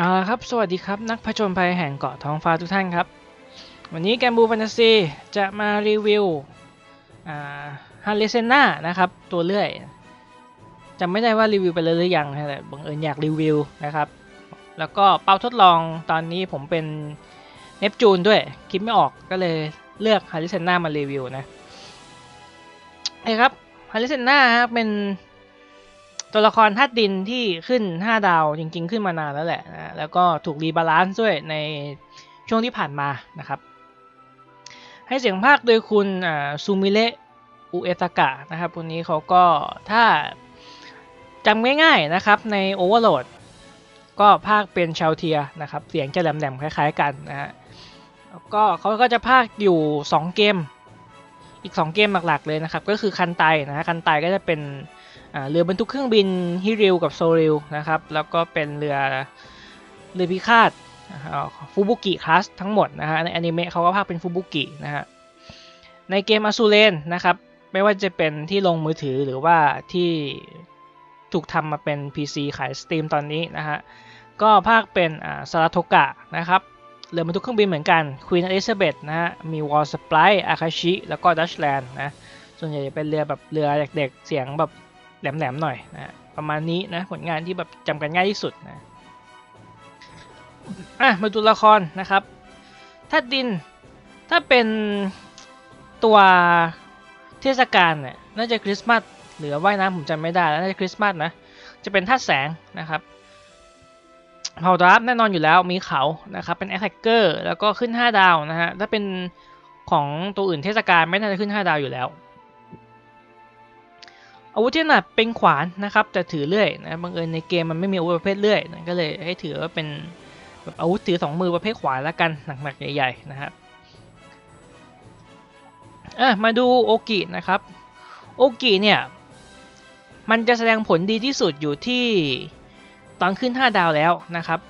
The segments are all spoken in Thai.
เอาละครับ สวัสดีครับ นักผจญภัยแห่งเกาะท้องฟ้าทุกท่านครับ วันนี้แกมบูแฟนตาซีจะมารีวิวฮาริเซน่านะครับ ตัวเลื่อยจำไม่ได้ว่ารีวิวไปเลยหรือยังแต่บังเอิญอยากรีวิวนะครับ แล้วก็เป้าทดลองตอนนี้ผมเป็นเนปจูนด้วย คิดไม่ออกก็เลยเลือกฮาริเซน่ามารีวิวนะไอ้ครับฮาริเซน่าครับเป็น ตัวละครธาตุดินที่ขึ้น 5 ดาวจริงๆ ขึ้นมานานแล้วแหละนะแล้วก็ถูกรีบาลานซ์ด้วยในช่วงที่ผ่านมานะครับ ให้เสียงภาคโดยคุณซูมิเระอุเอตากะนะครับคนนี้เขาก็ถ้าจำง่ายๆนะครับใน Overload ก็ภาคเป็นชาวเทียนะครับเสียงจะแหลมๆคล้ายๆกันนะฮะแล้วก็เขาก็จะภาคอยู่ 2 เกม อีก 2 เกมหลักๆเลยนะครับ ก็คือคันไตนะฮะคันไตก็จะเป็น เรือบรรทุกเครื่องบินฮิริวกับโซริวนะครับ แล้วก็เป็นเรือเรือพิฆาตฟูบุกิคลาสทั้งหมดนะฮะในอนิเมะเขาก็ภาคเป็นฟูบุกินะฮะในเกมอสูเรนนะครับ ไม่ว่าจะเป็นที่ลงมือถือหรือว่าที่ถูกทำมาเป็น PC ขายสตรีมตอนนี้นะฮะ ก็ภาคเป็นซาราโทกะนะครับเรือบรรทุกเครื่องบินเหมือนกัน Queen Elizabeth นะฮะ มี Wall Supply อาคาชิ แล้วก็ Dutchland นะ ส่วนใหญ่จะเป็นเรือแบบเรือเด็กๆ เสียงแบบ แหลมๆหน่อยนะประมาณนี้นะผลงานที่แบบจำกันง่ายที่สุดนะอะมาดูละครนะครับถ้าดินถ้าเป็นตัวเทศกาลเนี่ยน่าจะคริสต์มาสหรือว่ายน้ำผมจำไม่ได้แล้วน่าจะคริสต์มาสนะจะเป็นธาตุแสงนะครับเผ่าดราฟแน่นอนอยู่แล้วมีเขานะครับเป็นแอคแทกเกอร์แล้วก็ขึ้น 5 ดาวนะฮะถ้าเป็นของตัวอื่นเทศกาลไม่น่าจะขึ้น 5 ดาวอยู่แล้ว อาวุธที่หนักเป็นขวานนะครับแต่ถือเลื่อยนะบังเอิญในเกมมันไม่มีอาวุธประเภทเลื่อยนะก็เลยให้ถือว่าเป็นแบบอาวุธถือสองมือประเภทขวานแล้วกันหนักๆใหญ่ๆนะครับอะมาดูโอกินะครับโอกิเนี่ยมันจะแสดงผลดีที่สุดอยู่ที่ตอนขึ้น 5 ดาวแล้วนะครับ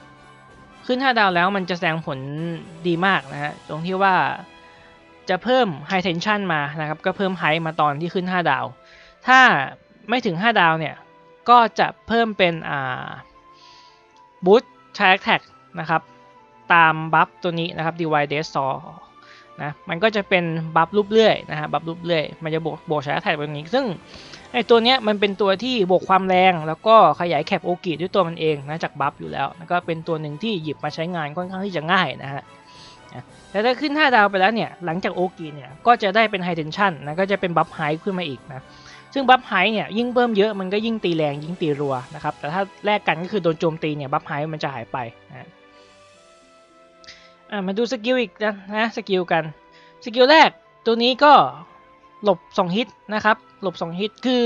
ขึ้น 5 ดาวแล้วมันจะแสดงผลดีมากนะฮะตรงที่ว่าจะเพิ่ม High Tension มานะครับก็เพิ่มไฮมาตอนที่ขึ้น 5 ดาว ถ้าไม่ถึง 5 ดาวเนี่ย ก็จะเพิ่มเป็นอ่าบูทชาร์จแท็กนะครับ ตามบัฟตัวนี้นะครับ divide s o r นะมันก็จะเป็นบัฟรูปเรื่อยนะฮะบัฟรูปเรื่อยมันจะบวกบวกชาร์จแท็กตัวนี้ ซึ่งไอตัวเนี้ยมันเป็นตัวที่บวกความแรงแล้วก็ขยายแคปโอกิด้วยตัวมันเองนะจากบัฟอยู่แล้วแล้วก็เป็นตัวหนึ่งที่หยิบมาใช้งานค่อนข้างที่จะง่ายนะฮะแต่ถ้าขึ้น 5 ดาวไปแล้วเนี่ยหลังจากโอกิเนี่ยก็จะได้เป็นไฮเทนชันนะก็จะเป็นบัฟไฮขึ้นมาอีกนะ ซึ่งบัฟไฮเนี่ยยิ่งเพิ่มเยอะมันก็ยิ่งตีแรงยิ่งตีรัวนะครับ แต่ถ้าแลกกันก็คือโดนโจมตีเนี่ยบัฟไฮมันจะหายไปนะมาดูสกิลอีกนะนะสกิลกันสกิลแรกตัวนี้ก็หลบ 2 ฮิตนะครับ หลบ 2 ฮิตคือ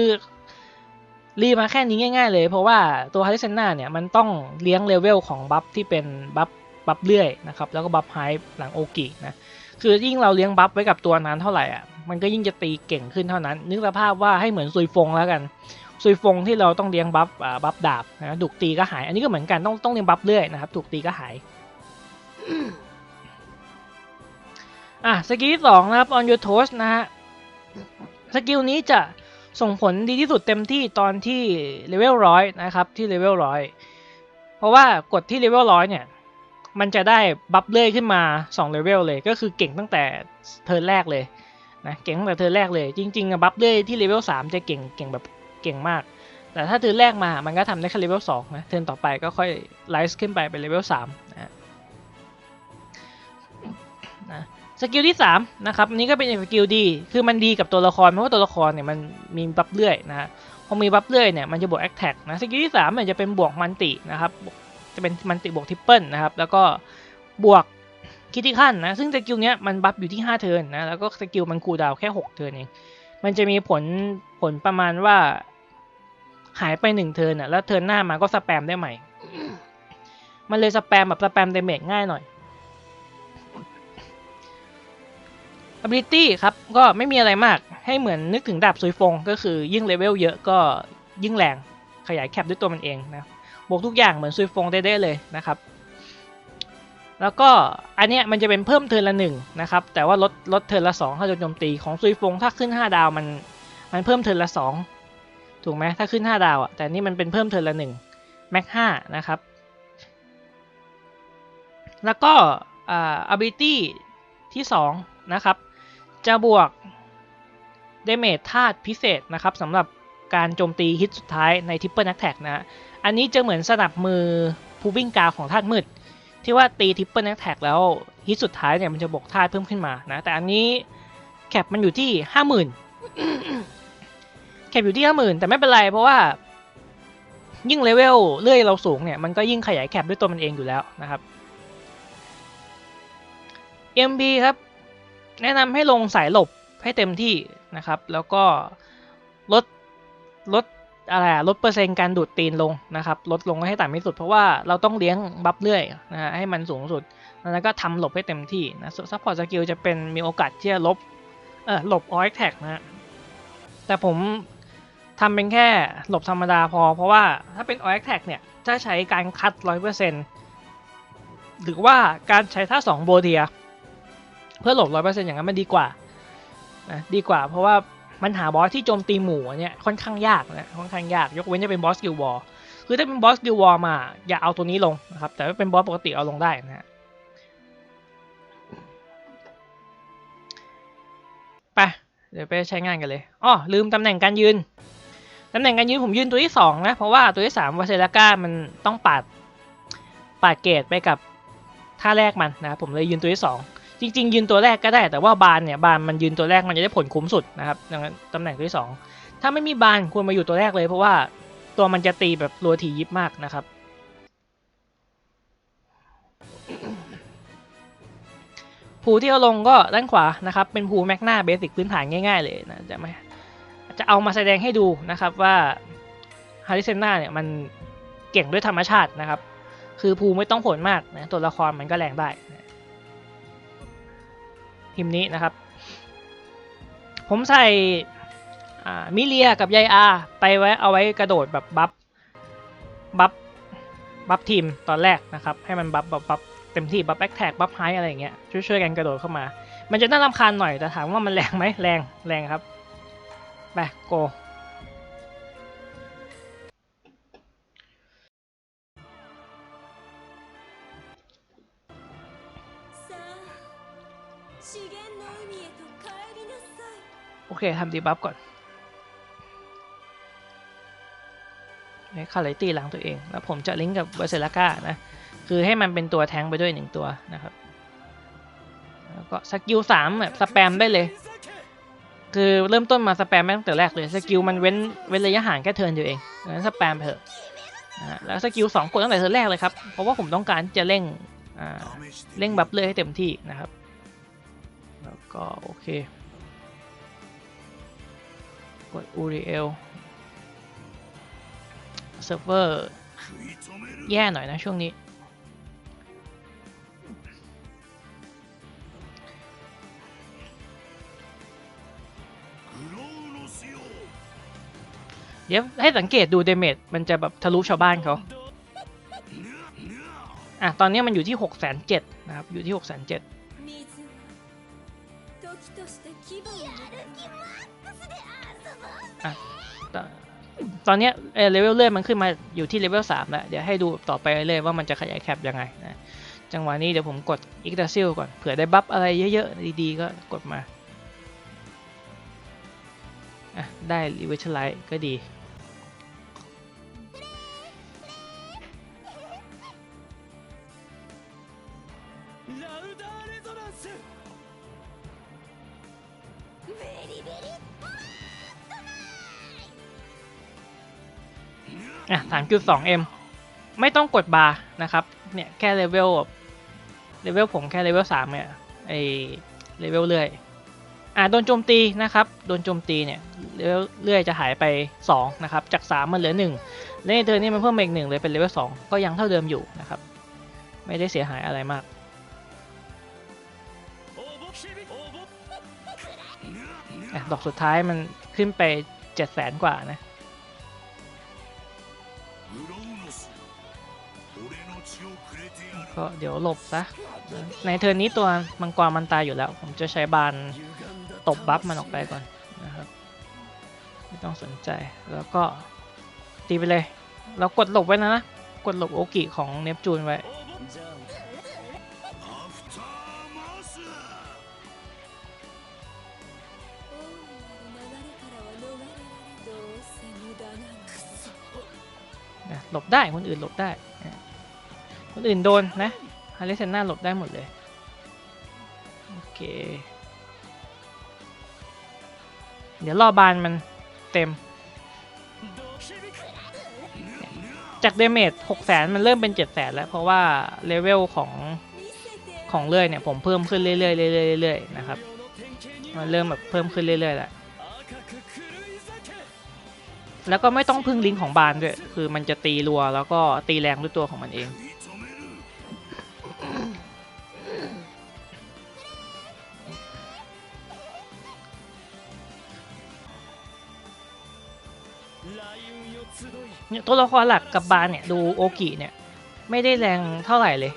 รีมาแค่นี้ง่าย ๆ เลย เพราะว่าตัวฮาริเซน่าเนี่ยมันต้องเลี้ยงเลเวลของบัฟที่เป็นบัฟบัฟเลื่อยนะครับ แล้วก็บัฟไฮหลังโอกินะคือยิ่งเราเลี้ยงบัฟไว้กับตัวนานเท่าไหร่อะ มันก็ยิ่งจะตีเก่งขึ้นเท่านั้น นึกสภาพว่าให้เหมือนซุยฟงแล้วกันซุยฟงที่เราต้องเลี้ยงบัฟบัฟดาบนะถูกตีก็หาย อันนี้ก็เหมือนกันต้องต้องเลี้ยงบัฟเรื่อยนะครับถูกตีก็หายอะสกิลที่สองนะครับ on your toes นะฮะสกิลนี้จะส่งผลดีที่สุดเต็มที่ตอนที่เลเวลร้อยนะครับที่เลเวลร้อยเพราะว่ากดที่เลเวลร้อยเนี่ยมันจะได้บัฟเลื่อยขึ้นมา2เลเวลเลยก็คือเก่งตั้งแต่เทิร์นแรกเลย นะเก่งตั้งแต่เทิร์นแรกเลย จริงๆบัฟเลื่อยที่เลเวล3จะเก่งเก่งแบบเก่งมาก แต่ถ้าเทิร์นแรกมามันก็ทำได้แค่เลเวล2นะเทิร์นต่อไปก็ค่อยไลซ์ขึ้นไปเป็นเลเวล3นะนะสกิลที่3นะครับนี้ก็เป็นสกิลดี คือมันดีกับตัวละครเพราะว่าตัวละครเนี่ยมันมีบัฟเลื่อยนะพอมีบัฟเลื่อยเนี่ยมันจะบวกแอคแท็กนะสกิลที่3มันจะเป็นบวกมันตินะครับจะเป็นมันติบวกทริปเปิลนะครับแล้วก็บวก คิติขั้นนะ ซึ่งสกิลเนี้ยมันบัฟอยู่ที่ 5 เทิร์นนะ แล้วก็สกิลมันคูลดาวแค่ 6 เทิร์นเอง มันจะมีผลผลประมาณว่า หายไป 1 เทิร์นอะ แล้วเทิร์นหน้ามาก็สแปมได้ใหม่ มันเลยสแปมแบบสแปมเดเมจง่ายหน่อย ability ครับ ก็ไม่มีอะไรมาก ให้เหมือนนึกถึงดาบซุยฟง ก็คือยิ่งเลเวลเยอะก็ยิ่งแรง ขยายแคปด้วยตัวมันเองนะ บวกทุกอย่างเหมือนซุยฟงได้เลยนะครับ แล้วก็อันเนี้ยมันจะเป็นเพิ่มเทิร์นละหนึ่งนะครับแต่ว่าลดลดเทิร์นละสองถ้าโจมตีของซุยฟงถ้าขึ้น 5 ดาวมันมันเพิ่มเทิร์นละสองถูกไหมถ้าขึ้น 5 ดาวอะแต่นี่มันเป็นเพิ่มเทิร์นละหนึ่งแม็กห้านะครับ แล้วก็อ่า ability ที่2นะครับจะบวก damage ธาตุพิเศษนะครับสำหรับการโจมตีฮิตสุดท้ายใน triple attack นะฮะอันนี้จะเหมือนสนับมือพูวิ่งกาของธาตุมืด ที่ว่าตี triple attack แล้วฮิตสุดท้ายเนี่ยมันจะบวกธาตุเพิ่มขึ้นมานะ แต่อันนี้แคปมันอยู่ที่50,000แคปอยู่ที่50,000แต่ไม่เป็นไรเพราะว่า ยิ่งเลเวลเลื่อยเราสูงเนี่ยมันก็ยิ่งขยายแคปด้วยตัวมันเองอยู่แล้วนะครับ MP ครับ แนะนำให้ลงสายหลบให้เต็มที่นะครับ แล้วก็ลดลด อะไรลดเปอร์เซ็นต์การดูดตีนลงนะครับ ลดลงให้ต่ำที่สุดเพราะว่าเราต้องเลี้ยงบัฟเรื่อยนะฮะให้มันสูงสุด แล้วก็ทำหลบให้เต็มที่นะซัพพอร์ตสกิลจะเป็นมีโอกาสที่จะลบเออหลบออยแท็กนะฮะแต่ผมทำเป็นแค่หลบธรรมดาพอ เพราะว่าถ้าเป็นออยแท็กเนี่ยจะใช้การคัดร้อยเปอร์เซ็นต์หรือว่าการใช้ท่าสองโบเดีย เพื่อหลบร้อยเปอร์เซ็นต์อย่างนั้นมันดีกว่านะดีกว่าเพราะว่า มันหาบอสที่โจมตีหมู่เนี่ยค่อนข้างยากนะค่อนข้างยาก ยกเว้นจะเป็นบอสกิลวอลคือถ้าเป็นบอสกิลวอลมา อย่าเอาตัวนี้ลงนะครับ แต่ถ้าเป็นบอสปกติเอาลงได้นะฮะไปเดี๋ยวไปใช้งานกันเลยอ้อลืมตำแหน่งการยืนตำแหน่งการยืนผมยืนตัวที่สองนะเพราะว่าตัวที่สามวาเซลาก้ามันต้องปาดปาดเกตไปกับท่าแรกมันนะครับผมเลยยืนตัวที่สอง จริง ๆ ยืนตัวแรกก็ได้ แต่ว่าบานเนี่ยบานมันยืนตัวแรกมันจะได้ผลคุ้มสุดนะครับดังนั้นตำแหน่งที่สองถ้าไม่มีบานควรมาอยู่ตัวแรกเลยเพราะว่าตัวมันจะตีแบบรัวทียิบมากนะครับภูที่เอาลงก็ด้านขวานะครับเป็นภูแมกนาเบสิกพื้นฐานง่าย ๆ เลยนะจะไม่จะเอามาแสดงให้ดูนะครับว่าฮาริเซนาเนี่ยมันเก่งด้วยธรรมชาตินะครับ คือภูไม่ต้องผลมากนะตัวละครมันก็แรงได้ ทีมนี้นะครับ ผมใส่มิเลียกับยายอาไปไว้เอาไว้กระโดดแบบบัฟบัฟบัฟทีมตอนแรกนะครับ ให้มันบัฟบัฟบัฟเต็มที่บัฟแบ็กแท็กบัฟไฮอะไรอย่างเงี้ยช่วยๆกันกระโดดเข้ามา มันจะน่ารำคาญหน่อยแต่ถามว่ามันแรงไหมแรงแรงครับไปโก เคทำดีบัฟก่อนให้คาไลตี้ล้างตัวเอง แล้วผมจะลิงก์กับเบอร์เซลากานะ คือให้มันเป็นตัวแทงไปด้วยหนึ่งตัวนะครับ แล้วก็สกิลสามแบบสแปมได้เลย คือเริ่มต้นมาสแปมตั้งแต่แรกเลย สกิลมันเว้นเว้นระยะห่างแค่เทิร์นเดียวเองงั้นสแปมไปเถอะแล้วสกิลสองกดตั้งแต่เทิร์นแรกเลยครับ เพราะว่าผมต้องการจะเร่งเร่งบัฟเลยให้เต็มที่นะครับ แล้วก็โอเค กด Uriel เซิร์ฟเวอร์แย่หน่อยนะช่วงนี้ เดี๋ยวให้สังเกตดูเดเมจมันจะแบบทะลุชาวบ้านเขาอะ ตอนนี้มันอยู่ที่6 7 0 0 0นะครับ อยู่ที่6 7 0 0 0 ตอนนี้เลเวลเลื่อนมันขึ้นมาอยู่ที่เลเวลสามแล้ว เดี๋ยวให้ดูต่อไปเรื่อยว่ามันจะขยายแคปยังไงนะจังหวะนี้เดี๋ยวผมกดอิกดาซิลก่อนเผื่อได้บัฟอะไรเยอะๆ ดีๆ ก็กดมาได้รีเวชไลท์ก็ดี 3.2M ไม่ต้องกดบาร์นะครับ เนี่ยแค่เลเวลเลเวลผมแค่เลเวล3เนี่ยไอเลเวลเรื่อยอ่าโดนโจมตีนะครับโดนโจมตีเนี่ยเลเวลเรื่อยจะหายไป 2 นะครับ จาก 3 มันเหลือ 1 และในเทอร์นี้มันเพิ่มอีกหนึ่งเลยเป็นเลเวล2ก็ยังเท่าเดิมอยู่นะครับ ไม่ได้เสียหายอะไรมาก ดอกสุดท้ายมันขึ้นไป 7 0 0 0 0 0 กว่านะ ก็เดี๋ยวหลบซะในเทิร์นนี้ตัวมังกรมันตายอยู่แล้ว ผมจะใช้บานตบบัฟมันออกไปก่อนนะครับ ไม่ต้องสนใจแล้วก็ตีไปเลย เรากดหลบไว้นะนะ กดหลบโอกิของเนปจูนไว้หลบได้คนอื่นหลบได้ คนอื่นโดนนะฮาริเซน่าหลบได้หมดเลย โอเค เดี๋ยวรอบานมันเต็ม จากเดเมจ0กแสนมันเริ่มเป็น700ดแสนแล้ว เพราะว่าเลเวลของของเลื่อยเนี่ยผมเพิ่มขึ้นเรื่อยๆเรื่อยๆนะครับ มันเริ่มแบบเพิ่มขึ้นเรื่อยๆแหละแล้วก็ไม่ต้องพึ่งลิงของบานด้วย คือมันจะตีรัวแล้วก็ตีแรงด้วยตัวของมันเอง เนี่ยตัวละครหลักกับบานเนี่ยดูโอกิเนี่ยไม่ได้แรงเท่าไหร่เลย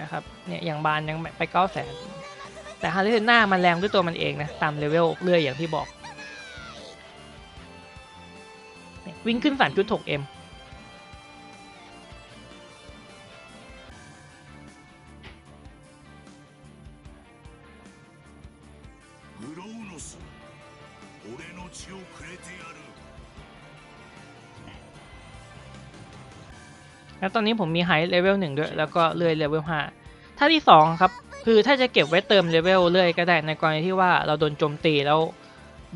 นะครับเนี่ยอย่างบานยังไปเก้าแสนแต่ฮาริเซน่ามันแรงด้วยตัวมันเองนะตามเลเวลเรื่อยอย่างที่บอกวิ่งขึ้น 3.6m แล้วตอนนี้ผมมีไฮเลเวลหนึ่งด้วย แล้วก็เลื่อยเลเวลห้าท่าที่สองครับ คือถ้าจะเก็บไว้เติมเลเวลเลื่อยก็ได้ในกรณีที่ว่าเราโดนโจมตีแล้ว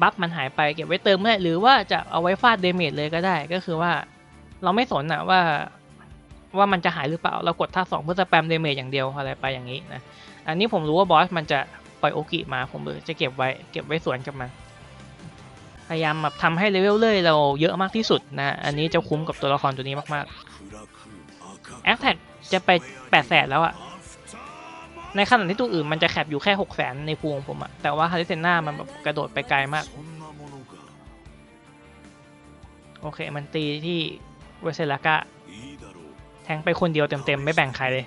บัฟมันหายไปเก็บไว้เติมได้หรือว่าจะเอาไว้ฟาดเดเมจเลยก็ได้ก็คือว่าเราไม่สนนะว่าว่ามันจะหายหรือเปล่า เรากดท่าสองเพื่อสแปมเดเมจอย่างเดียวอะไรไปอย่างนี้นะอันนี้ผมรู้ว่าบอสมันจะปล่อยโอกิมาผมเลยจะเก็บไว้เก็บไว้สวนกับมันพยายามแบบทำให้เลเวลเลื่อยเราเยอะมากที่สุดนะ อันนี้จะคุ้มกับตัวละครตัวนี้มากๆ แอคแท็กจะไปแปดแสนแล้วอะในขณะที่ตัวอื่นมันจะแคบอยู่แค่หกแสนในพวงผมอะแต่ว่าฮาริเซน่ามันแบบกระโดดไปไกลมาก โอเคมันตีที่เวเซลากะแทงไปคนเดียวเต็มๆ ไม่แบ่งใครเลย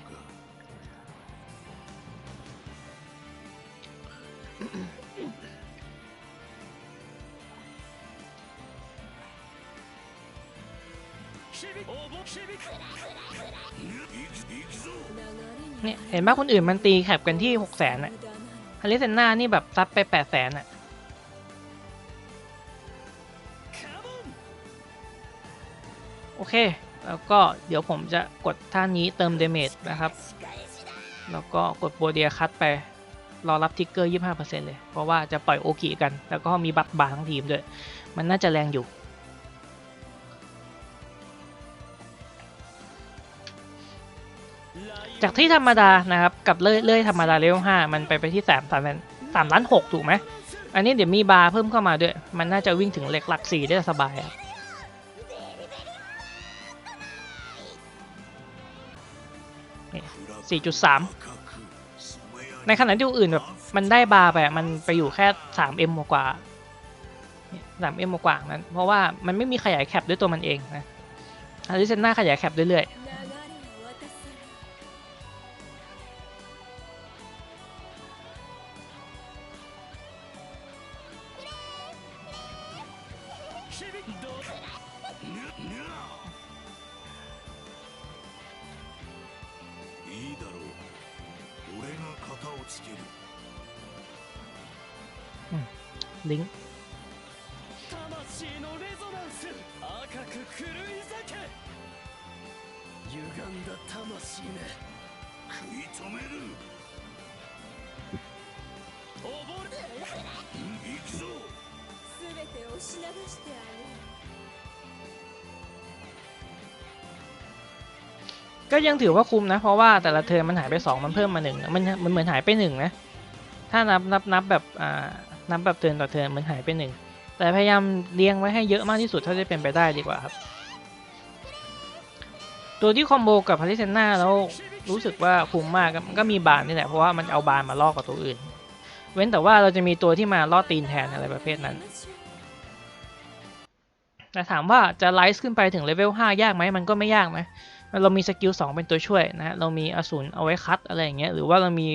เนี่ยเห็นว่าคนอื่นมันตีแคปกันที่หกแสนอะฮาริเซนนานี่แบบซัดไปแปดแสนอะโอเค แล้วก็เดี๋ยวผมจะกดท่านี้เติมเดเมจนะครับ แล้วก็กดโบเดียคัตไป รอรับทิกเกอร์ 25%เลย เพราะว่าจะปล่อยโอกิกัน แล้วก็มีบัตบาทั้งทีมด้วย มันน่าจะแรงอยู่ จากที่ธรรมดานะครับกับเลื่อยธรรมดาเลเวลห้ามันไปไปที่สามสามสามล้านหกถูกไหมอันนี้เดี๋ยวมีบาร์เพิ่มเข้ามาด้วย มันน่าจะวิ่งถึงเหล็กหลักสี่ได้สบายครับสี่จุดสามในขณะที่อื่นแบบมันได้บาร์ไปมันไปอยู่แค่สามเอ็มกว่าสามเอ็มกว่านั้น เพราะว่ามันไม่มีขยายแคปด้วยตัวมันเองนะอาริเซน่าขยายแคปเรื่อยๆ いいだろう。俺が肩をつける。うん。リン魂のレゾナンス。赤く狂い咲け。歪んだ魂ね。食い止める。溺れ。て行くぞ。全てを押し流してあげる。 ก็ยังถือว่าคุ้มนะ เพราะว่าแต่ละเทอมมันหายไป 2 มันเพิ่มมา1มันมันเหมือนหายไป1นะถ้านับนับนับแบบอ่านับแบบเทิร์นต่อเทิร์นมันหายไป 1 แต่พยายามเลี้ยงไว้ให้เยอะมากที่สุดเท่าที่เป็นไปได้ดีกว่าครับ ตัวที่คอมโบกับพาริเซน่าแล้วรู้สึกว่าคุ้มมากมันก็มีบานนี่แหละเพราะว่ามันเอาบานมาล่อกับตัวอื่น เว้นแต่ว่าเราจะมีตัวที่มาล่อตีนแทนอะไรประเภทนั้นแต่ถามว่าจะไลฟ์ขึ้นไปถึงเลเวล5ยากไหมมันก็ไม่ยากนะ เรามีสกิล2เป็นตัวช่วยนะฮะเรามีอสูรเอาไว้คัดอะไรอย่างเงี้ยหรือว่าเรามี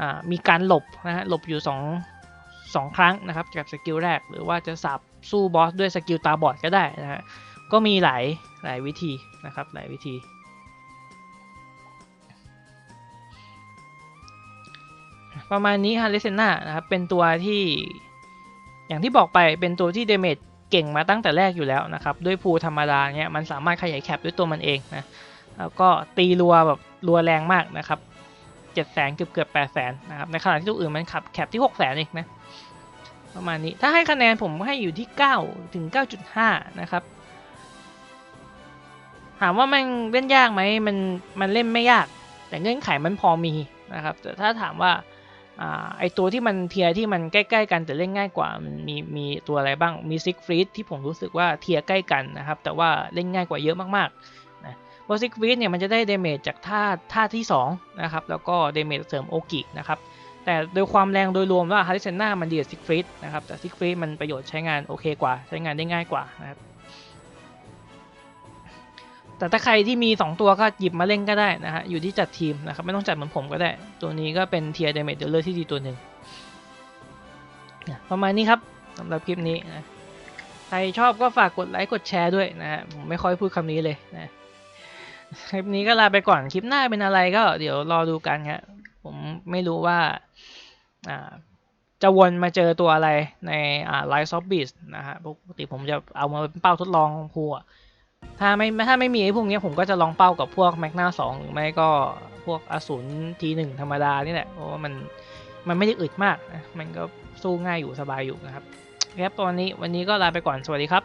อ่ามีการหลบนะฮะหลบอยู่2 2ครั้งนะครับกับสกิลแรก หรือว่าจะสับสู้บอสด้วยสกิลตาบอดก็ได้นะฮะก็มีหลายหลายวิธีนะครับหลายวิธีประมาณนี้ฮาริเซน่านะครับเป็นตัวที่อย่างที่บอกไปเป็นตัวที่เดเมจ เก่งมาตั้งแต่แรกอยู่แล้วนะครับ ด้วยภูธรรมดาเนี่ยมันสามารถขยายแคปด้วยตัวมันเองนะแล้วก็ตีรัวแบบรัวแรงมากนะครับเจ็ดแสนเกือบเกือบแปดแสนนะครับในขณะที่ตัวอื่นมันขับแคปที่หกแสนเองนะประมาณนี้ถ้าให้คะแนนผมให้อยู่ที่เก้าถึงเก้าจุดห้านะครับถามว่ามันเล่นยากไหมมันมันเล่นไม่ยาก แต่เงื่อนไขมันพอมีนะครับแต่ถ้าถามว่าอ่า ไอตัวที่มันเทียที่มันใกล้ ๆ กันแต่เล่นง่ายกว่ามันมีมีตัวอะไรบ้างมีซิกฟรีดที่ผมรู้สึกว่าเทียใกล้กันนะครับ แต่ว่าเล่นง่ายกว่าเยอะมากๆนะเพราะซิกฟรีดเนี่ยมันจะได้เดเมจจากท่าท่าที่2นะครับแล้วก็เดเมจเสริมโอกินะครับแต่โดยความแรงโดยรวมว่าฮาริเซน่ามันดีกว่าซิกฟรีดนะครับแต่ซิกฟรีดมันประโยชน์ใช้งานโอเคกว่า ใช้งานได้ง่ายกว่านะครับ แต่ถ้าใครที่มี 2 ตัวก็หยิบมาเล่นก็ได้นะฮะ อยู่ที่จัดทีมนะครับ ไม่ต้องจัดเหมือนผมก็ได้ ตัวนี้ก็เป็นเทียร์เดเมจเดลเลอร์ที่ดีตัวหนึ่งประมาณนี้ครับสำหรับคลิปนี้นะใครชอบก็ฝากกดไลค์กดแชร์ด้วยนะฮะผมไม่ค่อยพูดคำนี้เลยนะคลิปนี้ก็ลาไปก่อนคลิปหน้าเป็นอะไรก็เดี๋ยวรอดูกันครับผมไม่รู้ว่าอ่าจะวนมาเจอตัวอะไรในอ่าไลฟ์ซอฟบิสนะฮะปกติผมจะเอามาเป็นเป้าทดลองครูอะ ถ้าไม่ถ้าไม่มีไอ้พวกนี้ผมก็จะลองเป้ากับพวกแมกนาสองหรือไม่ก็พวกอสูรทีหนึ่งธรรมดานี่แหละเพราะว่ามันมันไม่ได้อึดมากนะมันก็สู้ง่ายอยู่สบายอยู่นะครับครับตอนนี้วันนี้ก็ลาไปก่อนสวัสดีครับ